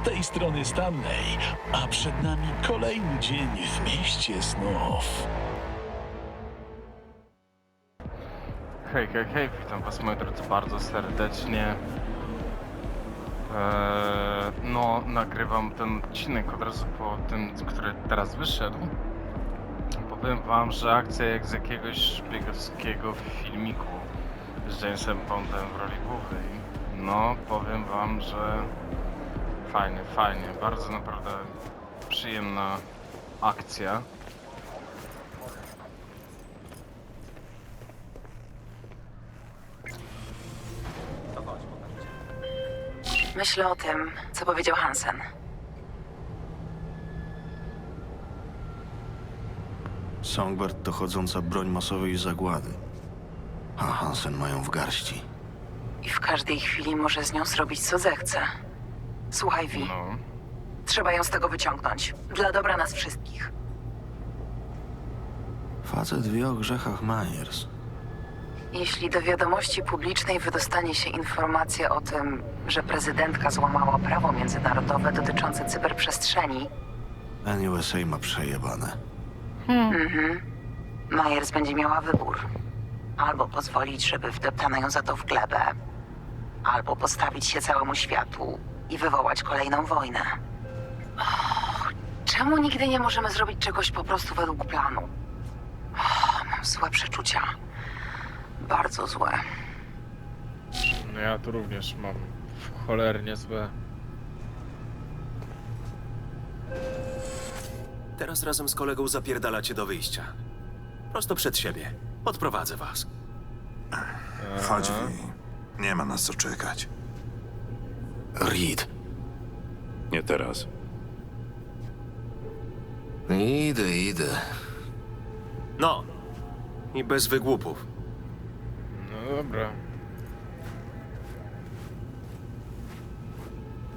Z tej strony Stanley, a przed nami kolejny dzień w mieście snów. Hej, hej, hej, witam was moi drodzy bardzo serdecznie. Eee, no, nagrywam ten odcinek od razu po tym, który teraz wyszedł. Powiem wam, że akcja jak z jakiegoś szpiegowskiego filmiku z Jamesem Bondem w roli głównej. No, powiem wam, że fajnie, fajnie, bardzo naprawdę przyjemna akcja. Myślę o tym, co powiedział Hansen. Songbird to chodząca broń masowej zagłady. A Hansen mają w garści. I w każdej chwili może z nią zrobić, co zechce. Słuchaj, Vi, No. trzeba ją z tego wyciągnąć. Dla dobra nas wszystkich. Facet wie o grzechach Myers. Jeśli do wiadomości publicznej wydostanie się informacja o tym, że prezydentka złamała prawo międzynarodowe dotyczące cyberprzestrzeni, NUSA ma przejebane. mhm, Myers będzie miała wybór. Albo pozwolić, żeby wdeptano ją za to w glebę, albo postawić się całemu światu i wywołać kolejną wojnę. Och, czemu nigdy nie możemy zrobić czegoś po prostu według planu? Och, mam złe przeczucia. Bardzo złe. No ja tu również mam cholernie złe. Teraz razem z kolegą zapierdalacie do wyjścia. Prosto przed siebie. Podprowadzę was. Chodź. Nie ma nas co czekać. Reed. Nie teraz. Idę, idę. No! I bez wygłupów. No dobra.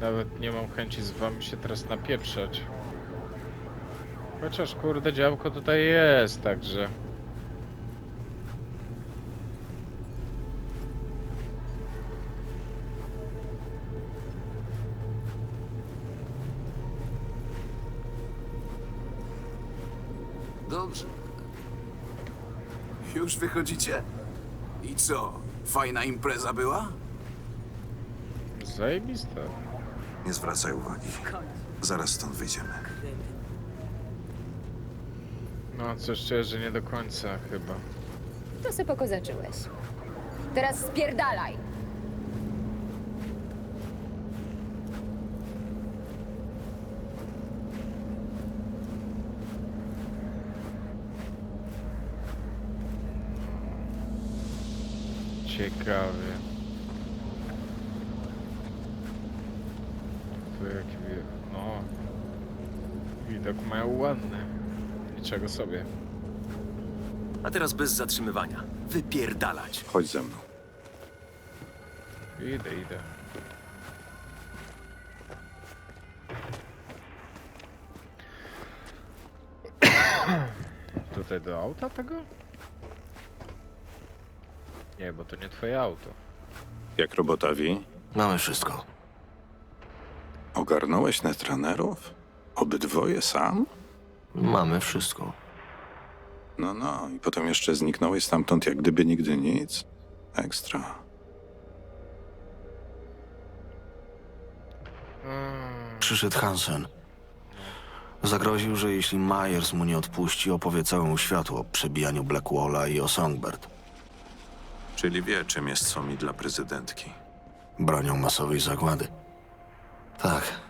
Nawet nie mam chęci z wami się teraz napieprzać. Chociaż kurde działko tutaj jest, także. Już wychodzicie? I co? Fajna impreza była? Zajebiste. Nie zwracaj uwagi. Zaraz stąd wyjdziemy. No coś czuję, że nie do końca chyba. To se pokozaczyłeś. Teraz spierdalaj! Ciekawie. Tu jaki no. Widok mają ładny. Niczego sobie. A teraz bez zatrzymywania. Wypierdalać. Chodź ze mną. Idę, idę. Tutaj do auta tego? Nie, bo to nie twoje auto. Jak robota, Vi? Mamy wszystko. Ogarnąłeś netranerów? Obydwoje sam? Mamy wszystko. No, no. I potem jeszcze zniknąłeś stamtąd jak gdyby nigdy nic? Ekstra. Mm, Przyszedł Hansen. Zagroził, że jeśli Myers mu nie odpuści, opowie całemu światu o przebijaniu Blackwalla i o Songbird. Czyli wie, czym jest Somi dla prezydentki. Bronią masowej zagłady. Tak.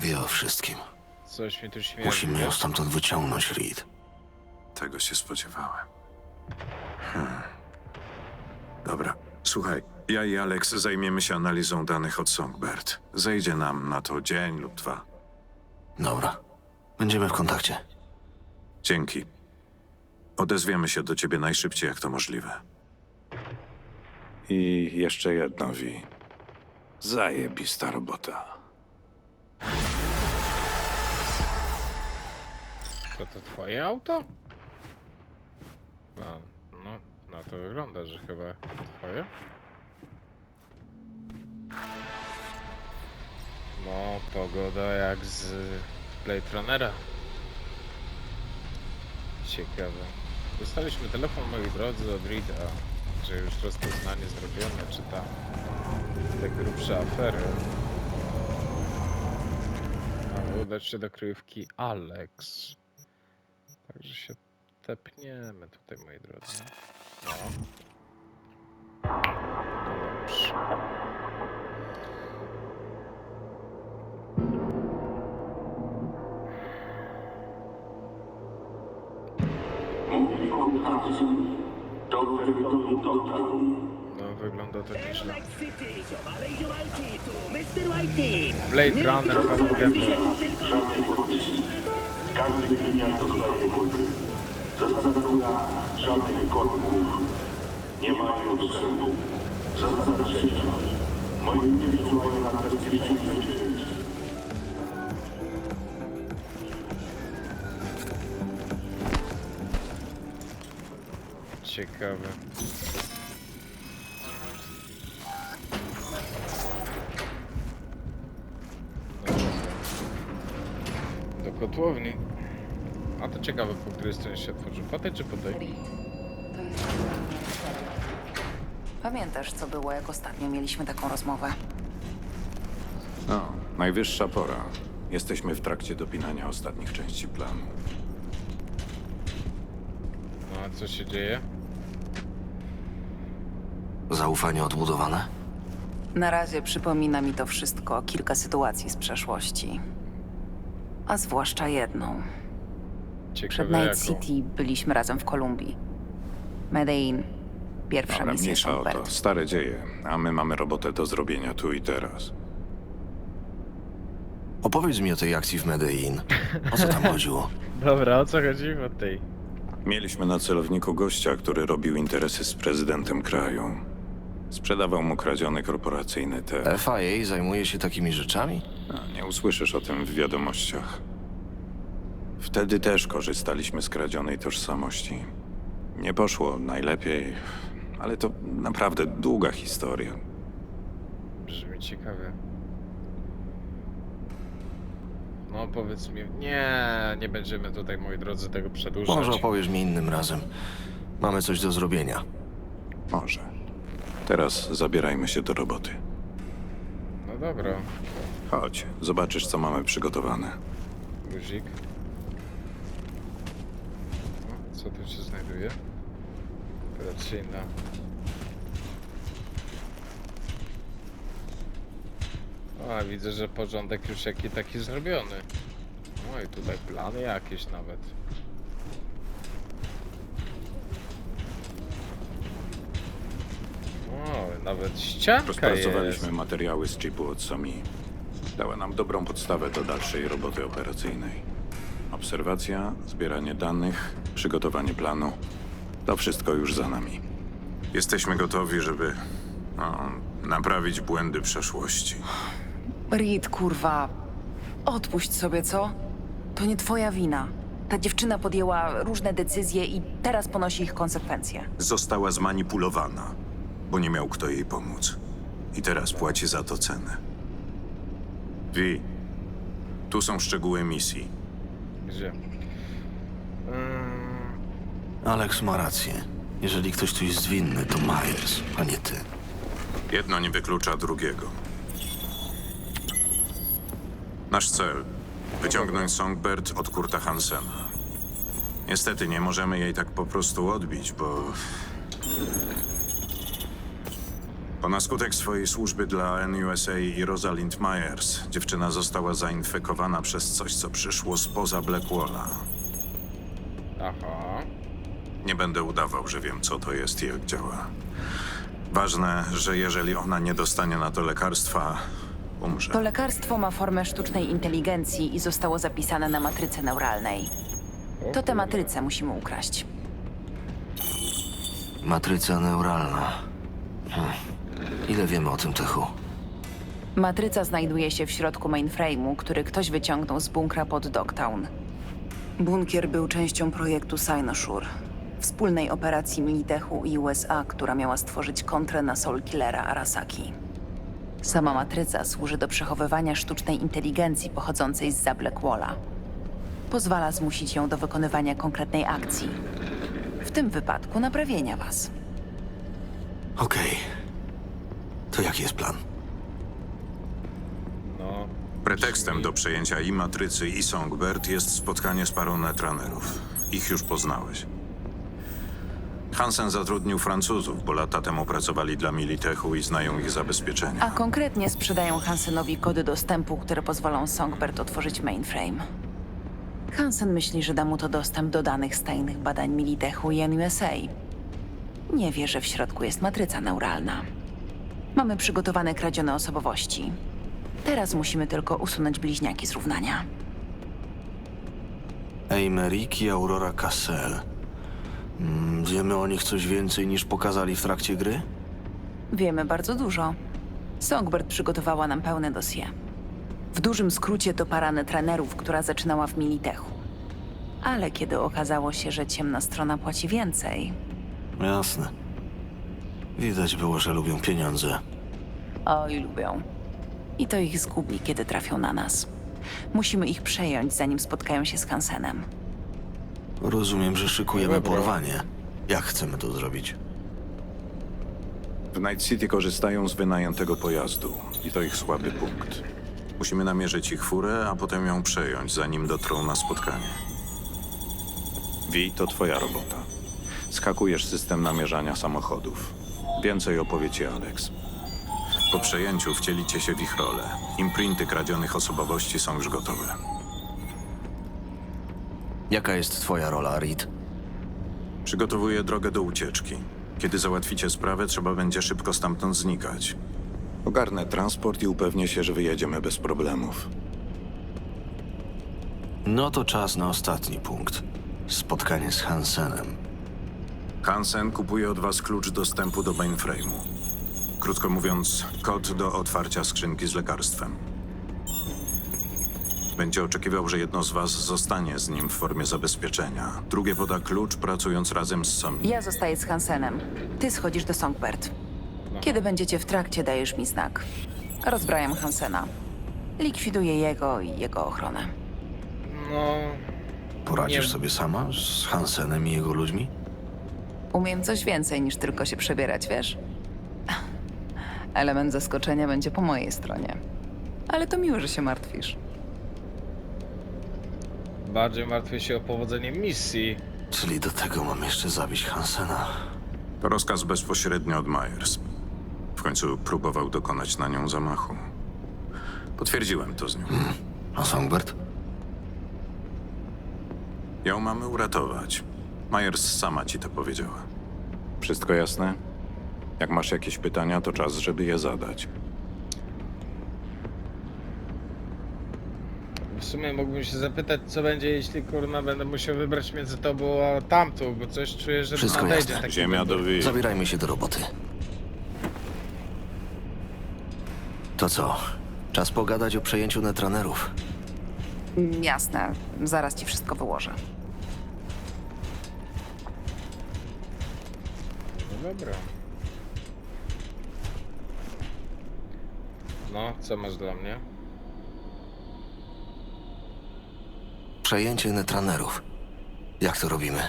Wie o wszystkim. coś mi tu śmierdzi. Musimy ją stamtąd wyciągnąć, Reed. Tego się spodziewałem. Hmm. Dobra, słuchaj. Ja i Alex zajmiemy się analizą danych od Songbird. Zejdzie nam na to dzień lub dwa. Dobra. Będziemy w kontakcie. Dzięki. Odezwiemy się do ciebie najszybciej, jak to możliwe. I jeszcze jedno, Vi. Zajebista robota. To to twoje auto? No, no, na to wygląda, że chyba twoje. No, pogoda jak z Blade Runnera. Ciekawe. Dostaliśmy telefon, moi drodzy, od Rida, że już rozpoznanie zrobione, czy tam te grubsze afery. Mamy udać się do kryjówki Alex. Także się tepniemy tutaj, moi drodzy. No. Dobrze. No, wygląda to nieźle. Blade Runner, Fast Gambler. Każdy klient dostaje kultury. Zasada druga, żadnych korków. Nie mają dostępu. Zasada trzecia. Moi ludzie wysyłają Ciekawe. Do kotłowni. A to ciekawe, po której stronie się otworzy. Po tej czy po tej? Pamiętasz, co było, jak ostatnio mieliśmy taką rozmowę? No, najwyższa pora. Jesteśmy w trakcie dopinania ostatnich części planu. No a co się dzieje? Zaufanie odbudowane? Na razie przypomina mi to wszystko kilka sytuacji z przeszłości. A zwłaszcza jedną. Przed Ciekawe Night jaką. City byliśmy razem w Kolumbii. Medellin. Pierwsza Dobra, misja mniejsza o to. Songbird. Stare dzieje, a my mamy robotę do zrobienia tu i teraz. Opowiedz mi o tej akcji w Medellin. O co tam chodziło? Dobra, o co chodzi o tej? Mieliśmy na celowniku gościa, który robił interesy z prezydentem kraju. Sprzedawał mu kradziony korporacyjny te. FIA zajmuje się takimi rzeczami? A, Nie usłyszysz o tym w wiadomościach. Wtedy też korzystaliśmy z kradzionej tożsamości. Nie poszło najlepiej, ale to naprawdę długa historia. Brzmi ciekawie. No powiedz mi... Nie, nie będziemy tutaj, moi drodzy, tego przedłużać. Może opowiesz mi innym razem. Mamy coś do zrobienia. Może. Teraz zabierajmy się do roboty. No dobra, Chodź, zobaczysz, co mamy przygotowane. guzik. O, co tu się znajduje? Operacyjna. A, widzę, że porządek już jaki taki zrobiony. No i tutaj plany jakieś nawet. Nawet ścianka Rozpracowaliśmy jest. materiały z chipu od Somi. Dała nam dobrą podstawę do dalszej roboty operacyjnej. Obserwacja, zbieranie danych, przygotowanie planu. To wszystko już za nami. Jesteśmy gotowi, żeby no, naprawić błędy przeszłości. Reed, kurwa. Odpuść sobie, co? To nie twoja wina. Ta dziewczyna podjęła różne decyzje i teraz ponosi ich konsekwencje. Została zmanipulowana, bo nie miał kto jej pomóc. I teraz płaci za to cenę. Wi, tu są szczegóły misji. Gdzie? Mm, Alex ma rację. Jeżeli ktoś tu jest winny, to Myers, a nie ty. Jedno nie wyklucza drugiego. Nasz cel wyciągnąć Songbird od Kurta Hansena. Niestety nie możemy jej tak po prostu odbić, bo. Bo na skutek swojej służby dla NUSA i Rosalind Myers, dziewczyna została zainfekowana przez coś, co przyszło spoza Blackwalla. aha. Nie będę udawał, że wiem, co to jest i jak działa. Ważne, że jeżeli ona nie dostanie na to lekarstwa, umrze. To lekarstwo ma formę sztucznej inteligencji i zostało zapisane na matryce neuralnej. To tę matrycę musimy ukraść. Matryca neuralna. Hm. Ile wiemy o tym techu? Matryca znajduje się w środku mainframe'u, który ktoś wyciągnął z bunkra pod Dogtown. Bunkier był częścią projektu Sinosure, wspólnej operacji Militechu i USA, która miała stworzyć kontrę na Soul Killera Arasaki. Sama matryca służy do przechowywania sztucznej inteligencji pochodzącej z Blackwalla. Pozwala zmusić ją do wykonywania konkretnej akcji. W tym wypadku naprawienia was. Okej. To jaki jest plan? No, Pretekstem do przejęcia i Matrycy, i Songbird jest spotkanie z parą netranerów. Ich już poznałeś. Hansen zatrudnił Francuzów, bo lata temu pracowali dla Militechu i znają ich zabezpieczenia. A konkretnie sprzedają Hansenowi kody dostępu, które pozwolą Songbird otworzyć mainframe. Hansen myśli, że da mu to dostęp do danych z tajnych badań Militechu i NUSA. Nie wie, że w środku jest matryca neuralna. Mamy przygotowane kradzione osobowości. Teraz musimy tylko usunąć bliźniaki z równania. Eimerick i Aurora Cassel. Mm, Wiemy o nich coś więcej niż pokazali w trakcie gry? Wiemy bardzo dużo. Songbird przygotowała nam pełne dosie. W dużym skrócie to para trenerów, która zaczynała w Militechu. Ale kiedy okazało się, że ciemna strona płaci więcej, Jasne. Widać było, że lubią pieniądze. oj lubią. I to ich zgubi, kiedy trafią na nas. Musimy ich przejąć, zanim spotkają się z Hansenem. Rozumiem, że szykujemy Dobra. porwanie. Jak chcemy to zrobić? W Night City korzystają z wynajętego pojazdu i to ich słaby punkt. Musimy namierzyć ich furę, a potem ją przejąć, zanim dotrą na spotkanie. Wi, to twoja robota. Skakujesz system namierzania samochodów. Więcej opowie ci Alex. Po przejęciu wcielicie się w ich rolę. Imprinty kradzionych osobowości są już gotowe. Jaka jest twoja rola, Reed? Przygotowuję drogę do ucieczki. Kiedy załatwicie sprawę, trzeba będzie szybko stamtąd znikać. Ogarnę transport i upewnię się, że wyjedziemy bez problemów. No to czas na ostatni punkt. Spotkanie z Hansenem. Hansen kupuje od was klucz dostępu do mainframe'u. Krótko mówiąc, kod do otwarcia skrzynki z lekarstwem. Będzie oczekiwał, że jedno z was zostanie z nim w formie zabezpieczenia. Drugie poda klucz, pracując razem z Somi. Ja zostaję z Hansenem. Ty schodzisz do Songbird. Kiedy będziecie w trakcie, dajesz mi znak. Rozbrajam Hansena. Likwiduję jego i jego ochronę. no, Poradzisz Nie. sobie sama z Hansenem i jego ludźmi? Umiem coś więcej niż tylko się przebierać, wiesz? Element zaskoczenia będzie po mojej stronie. Ale to miło, że się martwisz. bardziej martwię się o powodzenie misji. Czyli do tego mam jeszcze zabić Hansena. To rozkaz bezpośrednio od Myers. W końcu próbował dokonać na nią zamachu. Potwierdziłem to z nią. A Songbird? Ją mamy uratować. Myers sama ci to powiedziała. Wszystko jasne? Jak masz jakieś pytania, to czas, żeby je zadać. W sumie mógłbym się zapytać, co będzie, jeśli kurna będę musiał wybrać między tobą a tamtą, bo coś czuję, że Wszystko nadejdzie jasne. taki Ziemia do wy. Zabierajmy się do roboty. To co? Czas pogadać o przejęciu netranerów. Jasne, zaraz ci wszystko wyłożę. Dobra. No, co masz dla mnie? Przejęcie netranerów. Jak to robimy?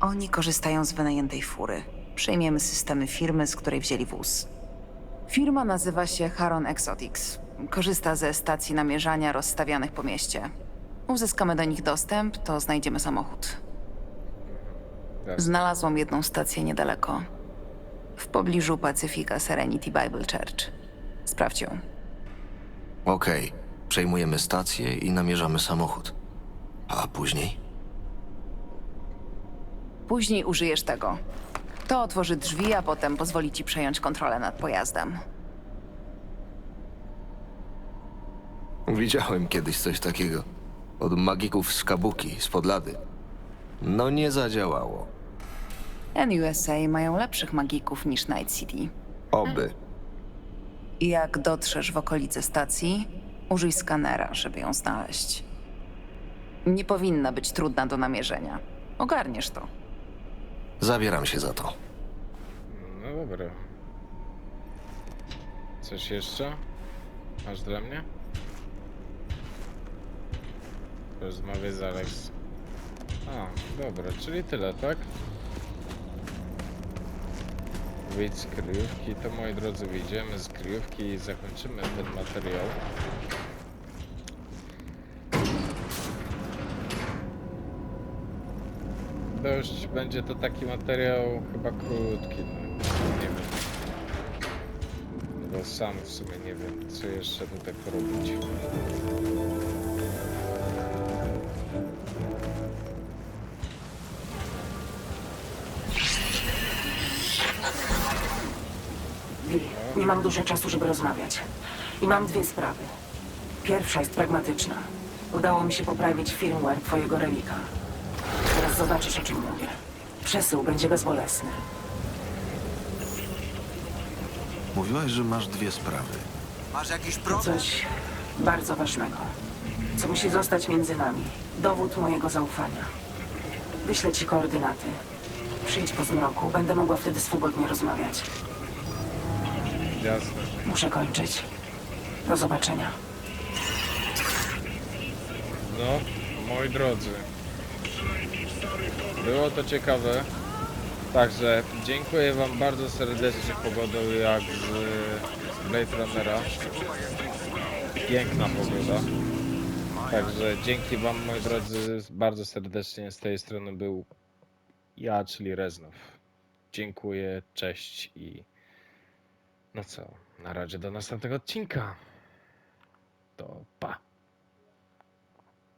Oni korzystają z wynajętej fury. Przejmiemy systemy firmy, z której wzięli wóz. Firma nazywa się Haron Exotics. Korzysta ze stacji namierzania rozstawianych po mieście. Uzyskamy do nich dostęp, to znajdziemy samochód. Tak. Znalazłam jedną stację niedaleko. W pobliżu Pacyfika Serenity Bible Church. Sprawdź ją. Okej. Przejmujemy stację i namierzamy samochód. A później? Później użyjesz tego. To otworzy drzwi, a potem pozwoli ci przejąć kontrolę nad pojazdem. Widziałem kiedyś coś takiego. Od magików z Kabuki, z Podlady. No nie zadziałało. NUSA mają lepszych magików niż Night City. Oby. Jak dotrzesz w okolice stacji, użyj skanera, żeby ją znaleźć. Nie powinna być trudna do namierzenia. Ogarniesz to. Zabieram się za to. No dobra. Coś jeszcze? Masz dla mnie? Rozmawiaj z Alex. A, dobra, czyli tyle, tak? Wyjdź z kryjówki, to moi drodzy wyjdziemy z kryjówki i zakończymy ten materiał. Dość będzie to taki materiał chyba krótki, no, nie wiem. Bo sam w sumie nie wiem, co jeszcze tutaj porobić. Mam dużo czasu, żeby rozmawiać. I mam dwie sprawy. Pierwsza jest pragmatyczna. Udało mi się poprawić firmware twojego relika. Teraz zobaczysz, o czym mówię. Przesył będzie bezbolesny. Mówiłaś, że masz dwie sprawy. To coś bardzo ważnego, co musi zostać między nami. Dowód mojego zaufania. Wyślę ci koordynaty. Przyjdź po zmroku, będę mogła wtedy swobodnie rozmawiać. Jasne. Muszę kończyć. Do zobaczenia. No, moi drodzy. Było to ciekawe. Także dziękuję Wam bardzo serdecznie pogodą jak z Blade Runnera. Piękna pogoda. Także dzięki Wam moi drodzy bardzo serdecznie z tej strony był ja, czyli Reznow. Dziękuję, cześć i no co, na razie do następnego odcinka. To pa.